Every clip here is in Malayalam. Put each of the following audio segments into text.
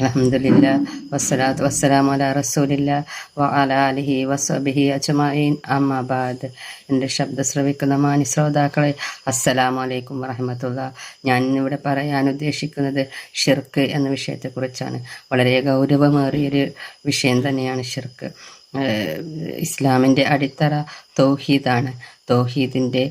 അലഹമില്ല വസ്സലാത്ത് വസ്സലാം അല റസൂലില്ല വ അല അലിഹി വസ്ബിഹി അജ്മഈൻ. അമ്മാബാദ് എന്റെ ശബ്ദ ശ്രവിക്കുന്ന മാനി ശ്രോതാക്കളെ അസ്സലാമു അലൈക്കും വറഹമത്തുള്ള. ഞാൻ ഇന്നിവിടെ പറയാൻ ഉദ്ദേശിക്കുന്നത് ഷിർക്ക് എന്ന വിഷയത്തെക്കുറിച്ചാണ്. വളരെ ഗൗരവമേറിയൊരു വിഷയം തന്നെയാണ് ഷിർക്ക്. ഇസ്ലാമിന്റെ അടിത്തറ തൗഹീദാണ്. തൗഹീദിന്റെ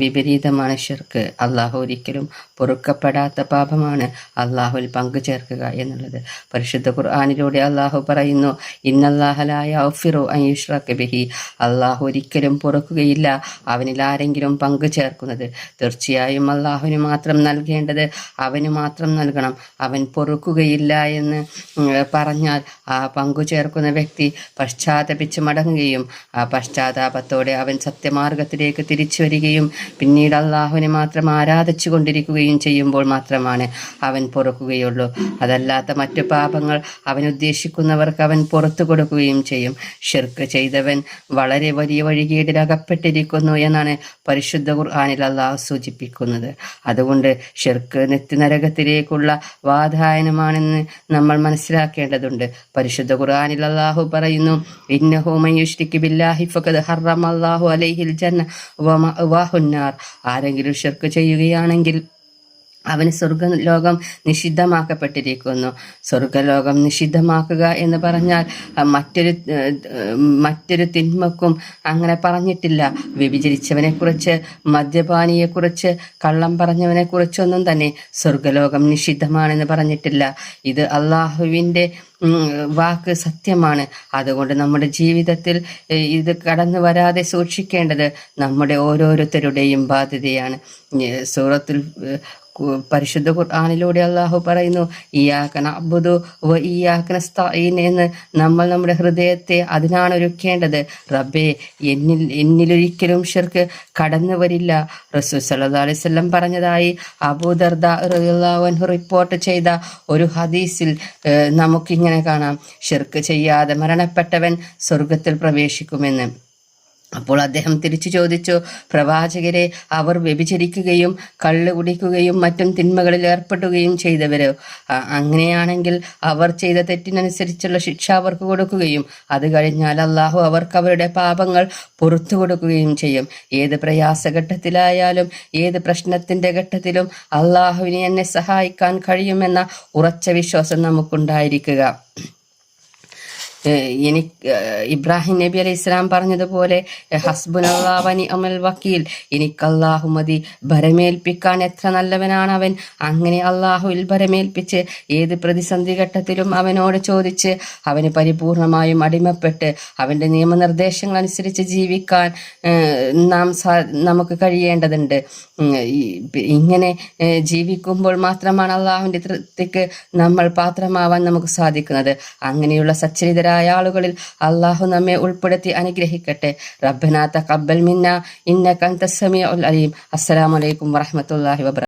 വിപരീതമാണ് ഷിർക്ക്. അള്ളാഹു ഒരിക്കലും പൊറുക്കപ്പെടാത്ത പാപമാണ് അള്ളാഹുവിൽ പങ്കു ചേർക്കുക എന്നുള്ളത്. പരിശുദ്ധ ഖുർആാനിലൂടെ അള്ളാഹു പറയുന്നു ഇന്നല്ലാഹലായ ഔഫിറു അയ്യുഷ്റക്ക് ബിഹി. അള്ളാഹു ഒരിക്കലും പൊറുക്കുകയില്ല. അവനിൽ ആരെങ്കിലും പങ്കു ചേർക്കുന്നത് തീർച്ചയായും അള്ളാഹുവിന് മാത്രം നൽകേണ്ടത് അവന് മാത്രം നൽകണം. അവൻ പൊറുക്കുകയില്ല എന്ന് പറഞ്ഞാൽ ആ പങ്കു ചേർക്കുന്ന വ്യക്തി പശ്ചാത്തപിച്ച് മടങ്ങുകയും ആ പശ്ചാത്താപത്തോടെ അവൻ സത്യമാർഗത്തിലേക്ക് തിരിച്ചു വരികയും പിന്നീട് അള്ളാഹുവിനെ മാത്രം ആരാധിച്ചു കൊണ്ടിരിക്കുകയും ചെയ്യുമ്പോൾ മാത്രമാണ് അവൻ പൊറുക്കുകയുള്ളൂ. അതല്ലാത്ത മറ്റു പാപങ്ങൾ അവൻ ഉദ്ദേശിക്കുന്നവർക്ക് അവൻ പുറത്തു കൊടുക്കുകയും ചെയ്യും. ഷിർക്ക് ചെയ്തവൻ വളരെ വലിയ വഴികേടിൽ അകപ്പെട്ടിരിക്കുന്നു എന്നാണ് പരിശുദ്ധ ഖുർആാനിൽ അള്ളാഹു സൂചിപ്പിക്കുന്നത്. അതുകൊണ്ട് ഷിർക്ക് നിത്യനരകത്തിലേക്കുള്ള വാതായനമാണെന്ന് നമ്മൾ മനസ്സിലാക്കേണ്ടതുണ്ട്. പരിശുദ്ധ ഖുർആാനിൽ അള്ളാഹു പറയുന്നു ഇന്നഹു മയ്യുഷ്രിക്ക് ബില്ലാഹി ഫഖദ് ഹറമ അല്ലാഹു അലൈഹിൽ ജന്ന വമഅവാഹുന്നാർ ആരെങ്കിലും ഷിർക്ക് ചെയ്യുകയാണെങ്കിൽ അവന് സ്വർഗലോകം നിഷിദ്ധമാക്കപ്പെട്ടിരിക്കുന്നു. സ്വർഗലോകം നിഷിദ്ധമാക്കുക എന്ന് പറഞ്ഞാൽ മറ്റൊരു മറ്റൊരു തിന്മക്കും അങ്ങനെ പറഞ്ഞിട്ടില്ല. വ്യഭിചരിച്ചവനെക്കുറിച്ച് മദ്യപാനിയെക്കുറിച്ച് കള്ളം പറഞ്ഞവനെക്കുറിച്ചൊന്നും തന്നെ സ്വർഗലോകം നിഷിദ്ധമാണെന്ന് പറഞ്ഞിട്ടില്ല. ഇത് അള്ളാഹുവിന്റെ വാക്ക് സത്യമാണ്. അതുകൊണ്ട് നമ്മുടെ ജീവിതത്തിൽ ഇത് കടന്നു വരാതെ സൂക്ഷിക്കേണ്ടത് നമ്മുടെ ഓരോരുത്തരുടെയും ബാധ്യതയാണ്. സൂറത്തിൽ പരിശുദ്ധ ഖുർആാനിലൂടെ അള്ളാഹു പറയുന്നു ഇയാക്കൻ അബുദു വ ഇയാക്കൻ സ്തഈൻ എന്ന് നമ്മൾ നമ്മുടെ ഹൃദയത്തെ അതിനാണ് ഒരുക്കേണ്ടത്. റബ്ബേ എന്നിൽ എന്നിലൊരിക്കലും ഷിർക്ക് കടന്നു വരില്ല. റസൂൽ സല്ലാസ്ലം പറഞ്ഞതായി അബൂദർദ റിപ്പോർട്ട് ചെയ്ത ഒരു ഹദീസിൽ നമുക്കിങ്ങനെ കാണാം. ഷിർക്ക് ചെയ്യാതെ മരണപ്പെട്ടവൻ സ്വർഗത്തിൽ പ്രവേശിക്കുമെന്ന്. അപ്പോൾ അദ്ദേഹം തിരിച്ചു ചോദിച്ചു പ്രവാചകരെ അവർ വ്യഭിചരിക്കുകയും കള്ള് കുടിക്കുകയും മറ്റും തിന്മകളിൽ ഏർപ്പെടുകയും ചെയ്തവരോ. അങ്ങനെയാണെങ്കിൽ അവർ ചെയ്ത തെറ്റിനനുസരിച്ചുള്ള ശിക്ഷ അവർക്ക് കൊടുക്കുകയും അത് കഴിഞ്ഞാൽ അള്ളാഹു അവർക്ക് അവരുടെ പാപങ്ങൾ പുറത്തു കൊടുക്കുകയും ചെയ്യും. ഏത് പ്രയാസഘട്ടത്തിലായാലും ഏത് പ്രശ്നത്തിന്റെ ഘട്ടത്തിലും അള്ളാഹുവിനെ എന്നെ സഹായിക്കാൻ കഴിയുമെന്ന ഉറച്ച വിശ്വാസം നമുക്കുണ്ടായിരിക്കുക. ഏഹ് ഇബ്രാഹിം നബി അലൈഹി ഇസ്ലാം പറഞ്ഞതുപോലെ ഹസ്ബുനല്ലാവനി അമൽ വക്കീൽ എനിക്ക് അള്ളാഹു മതി ഭരമേൽപ്പിക്കാൻ എത്ര നല്ലവനാണ് അവൻ. അങ്ങനെ അള്ളാഹുവിൽ ഭരമേൽപ്പിച്ച് ഏത് പ്രതിസന്ധി ഘട്ടത്തിലും അവനോട് ചോദിച്ച് അവന് പരിപൂർണമായും അടിമപ്പെട്ട് അവന്റെ നിയമനിർദ്ദേശങ്ങൾ അനുസരിച്ച് ജീവിക്കാൻ നാം നമുക്ക് കഴിയേണ്ടതുണ്ട്. ഇങ്ങനെ ജീവിക്കുമ്പോൾ മാത്രമാണ് അള്ളാഹുവിന്റെ തൃപ്തിക്ക് നമ്മൾ പാത്രമാവാൻ നമുക്ക് സാധിക്കുന്നത്. അങ്ങനെയുള്ള സച്ചരിതരായ ആളുകളിൽ അള്ളാഹു നമ്മെ ഉൾപ്പെടുത്തി അനുഗ്രഹിക്കട്ടെ. റബ്ബന തഖബ്ബൽ മിന്ന ഇന്നക അൻത സമീഉൽ അലീം. അസ്സലാമു അലൈക്കും വറഹ്മത്തുള്ളാഹി വബറകാതുഹു